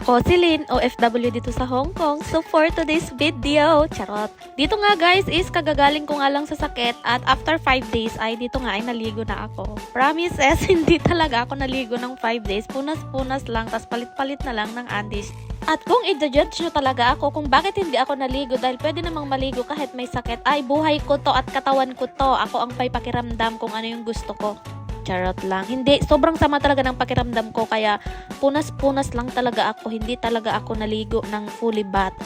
Ako si Lynn, OFW dito sa Hong Kong. So for today's video, charot. Dito nga guys is kagagaling ko nga lang sa sakit at after 5 days ay dito nga ay naligo na ako. Promises, hindi talaga ako naligo ng 5 days. Punas-punas lang, tas palit-palit na lang ng andis. At kung i-judge nyo talaga ako kung bakit hindi ako naligo dahil pwede namang maligo kahit may sakit, ay buhay ko to at katawan ko to. Ako ang may pakiramdam kung ano yung gusto ko. Charot lang. Hindi, sobrang sama talaga ng pakiramdam ko kaya punas-punas lang talaga ako. Hindi talaga ako naligo ng fully bath.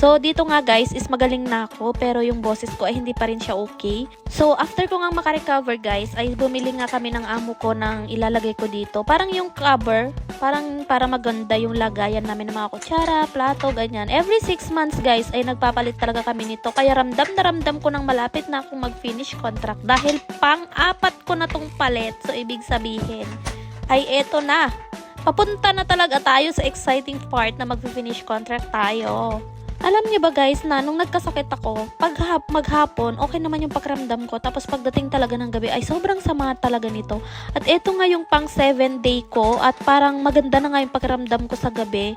So, dito nga guys, is magaling na ako pero yung boses ko ay hindi pa rin siya okay. So, after ko nga makarecover guys, ay bumili nga kami ng amo ko ng ilalagay ko dito. Parang yung cover, parang para maganda yung lagayan namin ng mga kutsara, plato, ganyan. Every 6 months guys, ay nagpapalit talaga kami nito. Kaya ramdam na ramdam ko nang malapit na akong mag-finish contract. Dahil pang-apat ko na tong palit. So, ibig sabihin, ay eto na. Papunta na talaga tayo sa exciting part na mag-finish contract tayo. Alam niyo ba guys na nung nagkasakit ako, pag hap, maghapon, okay naman yung pakiramdam ko. Tapos pagdating talaga ng gabi, ay sobrang sama talaga nito. At eto nga yung pang 7 day ko at parang maganda na nga yung pakiramdam ko sa gabi.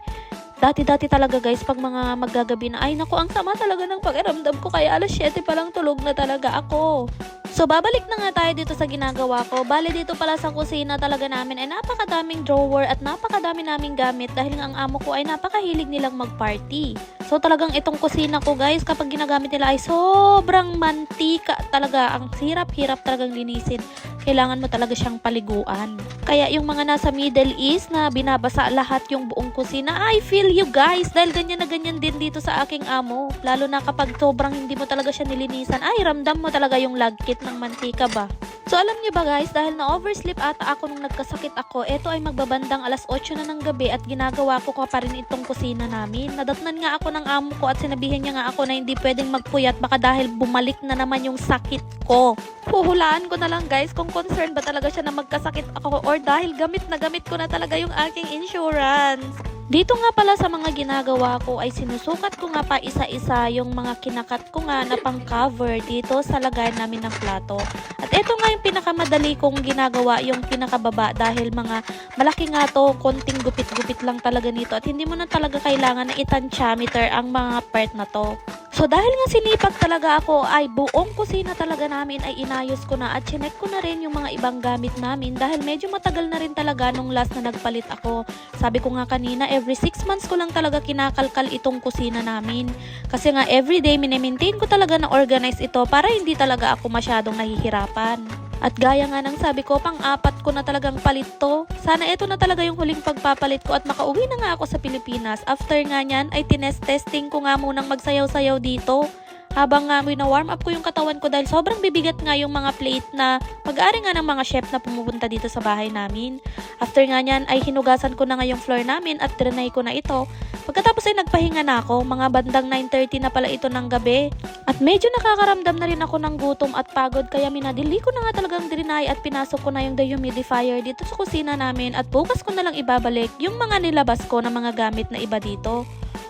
Dati-dati talaga guys, pag mga maggagabi na, ay naku, ang sama talaga ng pakiramdam ko. Kaya alas 7 pa lang tulog na talaga ako. So, babalik na nga tayo dito sa ginagawa ko. Bale, dito pala sa kusina talaga namin ay napakadaming drawer at napakadami naming gamit dahil ang amo ko ay napakahilig nilang mag-party. So, talagang itong kusina ko guys, kapag ginagamit nila ay sobrang mantika talaga. Ang hirap-hirap talagang linisin. Kailangan mo talaga siyang paliguan. Kaya yung mga nasa Middle East na binabasa lahat yung buong kusina, I feel you guys. Dahil ganyan na ganyan din dito sa aking amo. Lalo na kapag sobrang hindi mo talaga siya nilinisan, ay ramdam mo talaga yung lagkit ng mantika ba. So alam niyo ba guys, dahil na oversleep ata ako nung nagkasakit ako, eto ay magbabandang alas 8 na ng gabi at ginagawa ko pa rin itong kusina namin. Nadatnan nga ako ng amo ko at sinabihan niya nga ako na hindi pwedeng magpuyat baka dahil bumalik na naman yung sakit ko. Huhulaan ko na lang guys kung concerned ba talaga siya na magkasakit ako or dahil gamit na gamit ko na talaga yung aking insurance. Dito nga pala sa mga ginagawa ko ay sinusukat ko nga pa isa-isa yung mga kinakat ko nga na pang cover dito sa lagayan namin ng plato. At ito nga yung pinakamadali kong ginagawa yung pinakababa dahil mga malaki nga to, konting gupit-gupit lang talaga nito at hindi mo na talaga kailangan na itansyameter ang mga part na to. So dahil nga sinipag talaga ako ay buong kusina talaga namin ay inayos ko na at chinek ko na rin yung mga ibang gamit namin dahil medyo matagal na rin talaga nung last na nagpalit ako. Sabi ko nga kanina every 6 months ko lang talaga kinakalkal itong kusina namin. Kasi nga everyday minimaintain ko talaga na organize ito para hindi talaga ako masyadong nahihirapan. At gaya nga ng sabi ko, pang-apat ko na talagang palit to. Sana ito na talaga yung huling pagpapalit ko at makauwi na nga ako sa Pilipinas. After nga niyan, ay tinest-testing ko nga munang magsayaw-sayaw dito. Habang nga wina-warm up ko yung katawan ko dahil sobrang bibigat nga yung mga plate na mag-ari nga ng mga chef na pumupunta dito sa bahay namin. After nga niyan ay hinugasan ko na nga yung floor namin at trinay ko na ito. Pagkatapos ay nagpahinga na ako, mga bandang 9.30 na pala ito ng gabi. At medyo nakakaramdam na rin ako ng gutom at pagod kaya minadili ko na nga talagang drinay at pinasok ko na yung dehumidifier dito sa kusina namin at bukas ko na lang ibabalik yung mga nilabas ko na mga gamit na iba dito.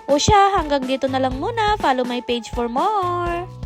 O siya, hanggang dito na lang muna. Follow my page for more.